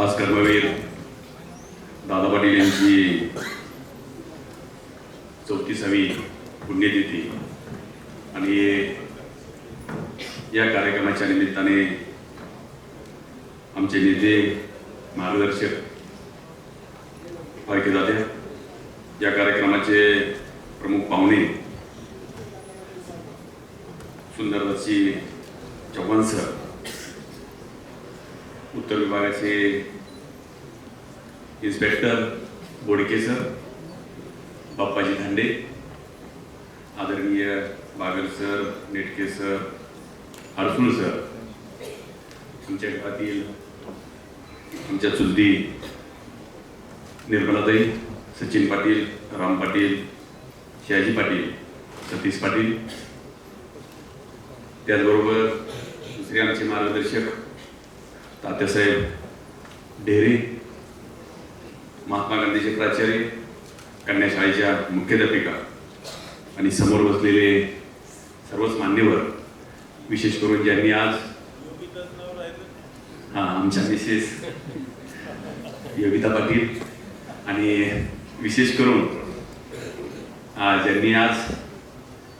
आज कर्मवीर दादा पाटील यांची चौतीसावी पुण्यतिथी. आणि या कार्यक्रमाच्या निमित्ताने आमचे नेते मार्गदर्शक फारके जाते या कार्यक्रमाचे प्रमुख पाहुणे सुंदरदर्शी चव्हाण सर. उत्तर विभागाचे इन्स्पेक्टर बोडके सर बाप्पाजी धांडे आदरणीय Bagal sir Netke sir Adsul sir आमच्या घरातील आमच्या चुलती निर्मलाताई सचिन पाटील राम पाटील शहाजी पाटील सतीश पाटील त्याचबरोबर दुसरे आमचे मार्गदर्शक तात्यासाहेब ढेरे महात्मा गांधीचे प्राचार्य कन्या शाळेच्या मुख्याध्यापिका आणि समोर बसलेले सर्वच मान्यवर विशेष करून ज्यांनी आज हा आमच्या मिसेस योगिता पाटील आणि विशेष करून ज्यांनी आज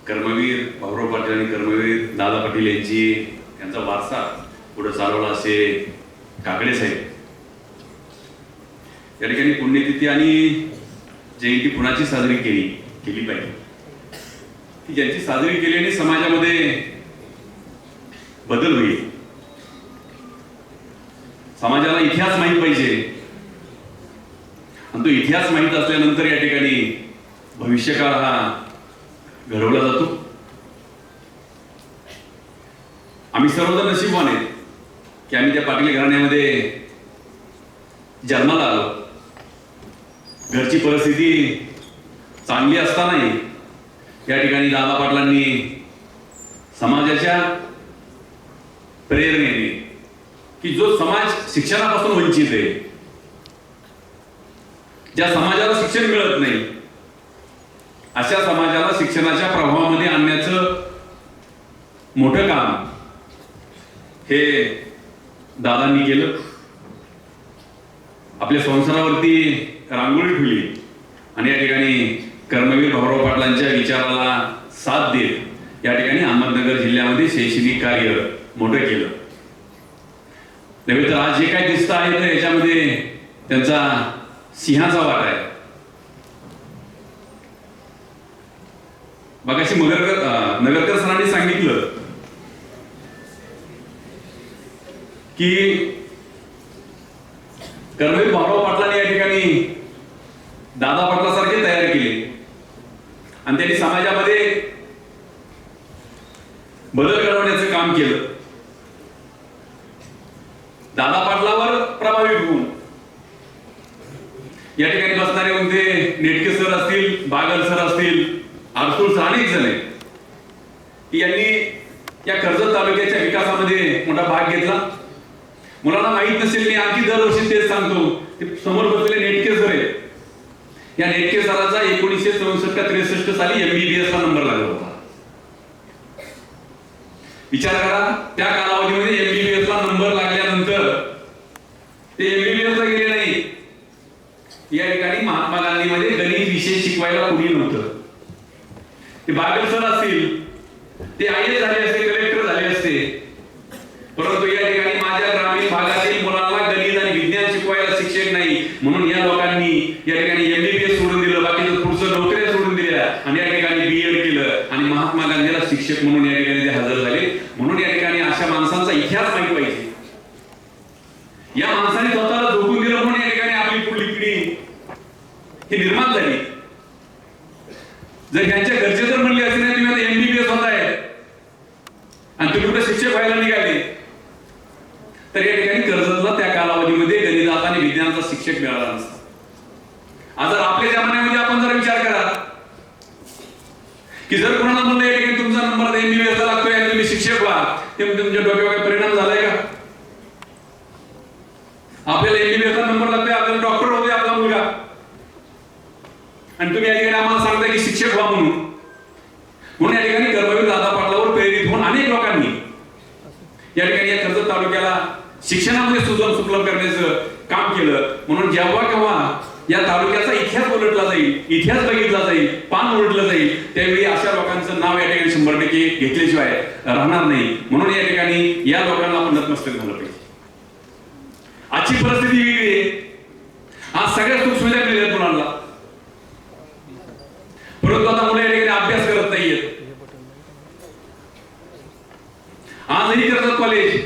कर्मवीर भाऊराव पाटील आणि कर्मवीर दादा पाटील यांची यांचा वारसा पुढे चालवला असे काकडे साहेब. या ठिकाणी पुण्यतिथी आणि जयंती कुणाची साजरी केली? केली पाहिजे. की ज्यांची साजरी केल्याने समाजामध्ये बदल होईल. समाजाला इतिहास माहीत पाहिजे. आणि तो इतिहास माहीत असल्यानंतर या ठिकाणी भविष्यकाळ हा घडवला जातो. आम्ही सर्वजण नशीबवान आहेत. की आम्ही त्या पाटील घराण्यामध्ये जन्माला आलो. घरची परिस्थिती चांगली असतानाही या ठिकाणी दादा पाटलांनी समाजाच्या प्रेरणेने की जो समाज शिक्षणापासून वंचित आहे ज्या समाजाला शिक्षण मिळत नाही अशा समाजाला शिक्षणाच्या प्रभावामध्ये आणण्याचं मोठं काम हे दादांनी केलं. आपल्या संसारावरती रांगोळी ठेवली. आणि या ठिकाणी कर्मवीर भाऊराव पाटलांच्या विचाराला साथ देत या ठिकाणी अहमदनगर जिल्ह्यामध्ये शैक्षणिक कार्य मोठं केलं. नव्हे तर आज जे काय दिसत आहे तर याच्यामध्ये त्यांचा सिंहाचा वाटा आहे. मगाशी मगरकर नगरकर सरांनी सांगितलं की कर्मवीर भाऊराव पाटलांनी या ठिकाणी दादा पाटलासारखे तयार केले. आणि त्यांनी समाजामध्ये बदल घडवण्याचं काम केलं. दादा पाटलावर प्रभावित होऊन या ठिकाणी बसणारे म्हणजे नेटके सर असतील बागल सर असतील आरसूळ सर जण यांनी या कर्जत तालुक्याच्या विकासामध्ये मोठा भाग घेतला. मुलांना माहीत नसेल मी आणखी दरवर्षी तेच सांगतो. ते समोर बसलेले नेटके सर आहेत. या नेटके सराचा एकोणीसशे चौसष्ट का त्रेसष्ट साली एमबीबीएस ला नंबर लागला होता. विचार करा त्या कालावधीमध्ये एमबीबीएस ला नंबर लागल्यानंतर ते एमबीबीएस ला गेले नाही. या ठिकाणी महात्मा गांधीमध्ये गणित विषय शिकवायला कुणी नव्हतं. ते बागल सर असतील ते आय झाले असते कलेक्टर झाले असते परंतु या ठिकाणी माझ्या ग्रामीण भागातील मुलांना गणित आणि विज्ञान शिकवायला शिक्षक नाही म्हणून या लोकांनी या ठिकाणी एमबीबीएस सोडून दिलं बाकीचं पुढचं नोकऱ्या सोडून दिल्या आणि या ठिकाणी बीएड केलं आणि महात्मा गांधीला शिक्षक म्हणून या ठिकाणी ते हजर झाले. म्हणून या ठिकाणी अशा माणसांचा इतिहास माहीत पाहिजे. या माणसाने स्वतःला झोकून दिलं म्हणून या ठिकाणी आपली पुढली पिढी ही निर्माण झाली. जर त्यांच्या घरचे जर म्हणले असेल नाही तुम्ही आता एमबीबीएस होत आहे. आणि तुम्ही कुठे शिक्षक व्हायला निघाले. तर या ठिकाणी कर्जतला त्या कालावधीमध्ये गणितात आणि विज्ञानाचा शिक्षक मिळाला नसता. आज जर आपल्या जमान्यामध्ये आपण जरा विचार करा की जर कोणाला म्हणलं या ठिकाणी तुमचा नंबर दे मी व्यर्थ लागतोय आणि तुम्ही शिक्षक व्हा ते म्हणजे तुमच्या डोक्यावर काही परिणाम झालाय का? आपल्याला एमबीबीएसचा नंबर लागतोय आपल्याला डॉक्टर होतोय आपला मुलगा. आणि तुम्ही या ठिकाणी आम्हाला सांगता की शिक्षक व्हा म्हणून. म्हणून या ठिकाणी गर्भवीर दादा पाटलावर प्रेरित होऊन अनेक लोकांनी या ठिकाणी या कर्जत तालुक्याला शिक्षणामध्ये सुजन सुफलम करण्याचं काम केलं. म्हणून जेव्हा केव्हा या तालुक्याचा इतिहास उलटला जाईल इतिहास बघितला जाईल पान उलटलं जाईल. त्यावेळी अशा लोकांचं नाव या ठिकाणी शंभर टक्के घेतल्याशिवाय राहणार नाही. म्हणून या ठिकाणी या लोकांना आपण नतमस्तक झालं पाहिजे. आजची परिस्थिती वेगळी आहे. आज सगळ्या सुख सुविधा मिळाल्या आहेत मुलांना. परंतु आता मुलं या ठिकाणी अभ्यास करत नाहीयेत. आजही करतात कॉलेज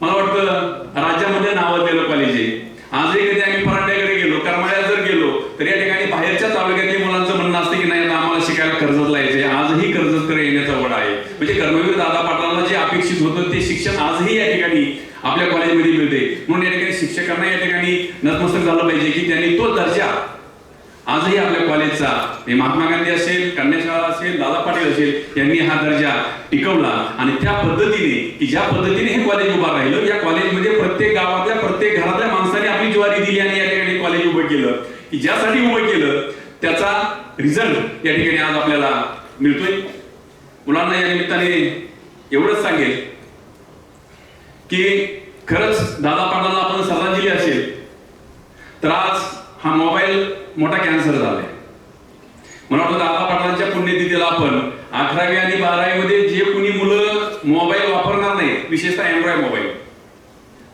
मला वाटतं राज्यामध्ये नावाजलेलं कॉलेज आहे आजही कधी आम्ही पराठ्याकडे गेलो करमाळ्यात जर गेलो तर या ठिकाणी बाहेरच्या तालुक्यातल्या मुलांचं म्हणणं असतं की नाही आता आम्हाला शिकायला कर्जतला यायचंय आजही कर्जतकडे येण्याचा वडा आहे म्हणजे कर्मवीर दादा पाटलांना जे अपेक्षित होतं ते शिक्षण आजही या ठिकाणी संधी मिळते. म्हणून या ठिकाणी शिक्षकांना या ठिकाणी नतमस्तक झालं पाहिजे की त्यांनी तो दर्जा आजही आपल्या कॉलेजचा महात्मा गांधी असेल कन्याशाळा असेल दादा पाटील असेल यांनी हा दर्जा टिकवला. आणि त्या पद्धतीने की ज्या पद्धतीने हे कॉलेज उभा राहिलं या कॉलेजमध्ये प्रत्येक गावातल्या प्रत्येक घरातल्या माणसाने आपली ज्वारी दिली आणि या ठिकाणी कॉलेज उभं केलं. की ज्यासाठी उभं केलं त्याचा रिझल्ट या ठिकाणी आज आपल्याला मिळतोय. मुलांना या निमित्ताने एवढंच सांगेल की खरंच दादा पाटलांना आपण श्रद्धांजली असेल तर आज हा मोबाईल मोठा कॅन्सर झालाय. मला वाटतं दादा पाटलांच्या पुण्यतिथीला आपण अकरावी आणि बारावी मध्ये जे कुणी मुलं मोबाईल वापरणार नाही विशेषतः अँड्रॉइड मोबाईल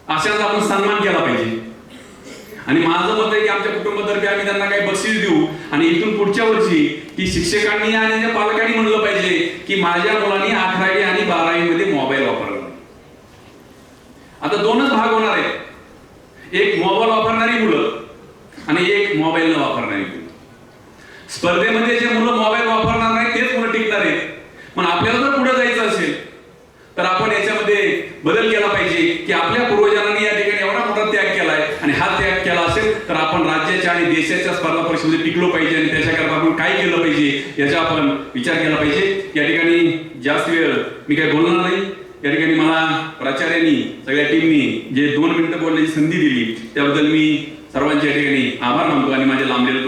अशाच आपण सन्मान केला पाहिजे. आणि माझं मत आहे की आमच्या कुटुंबातर्फे आम्ही त्यांना काही बक्षीस देऊ. आणि इथून पुढच्या वर्षी की शिक्षकांनी आणि त्या पालकांनी म्हणलं पाहिजे की माझ्या मुलांनी अकरावी आणि बारावी मध्ये मोबाईल वापरला नाही. आता दोनच भाग होणार आहेत. एक मोबाईल वापरणारी मुलं आणि एक मोबाईल न वापरणारी मुलं. स्पर्धेमध्ये जे मुलं मोबाईल वापरणार नाही तेच मुलं टिकणार आहेत. पण आपल्याला जर पुढे जायचं असेल तर आपण याच्यामध्ये बदल केला पाहिजे की आपल्या पूर्वजांनी या ठिकाणी एवढा मोठा त्याग केलाय आणि हा त्याग केला असेल तर आपण राज्याच्या आणि देशाच्या स्पर्धा परीक्षेमध्ये टिकलो पाहिजे आणि त्याच्याकरता आपण काय केलं पाहिजे याचा आपण विचार केला पाहिजे. या ठिकाणी जास्त वेळ मी काही बोलणार नाही. या ठिकाणी मला प्राचार्यांनी सगळ्या टीमनी जे दोन मिनिटं बोलण्याची संधी दिली त्याबद्दल मी सर्वांच्या ठिकाणी आभार मानतो आणि माझ्या लांबलेले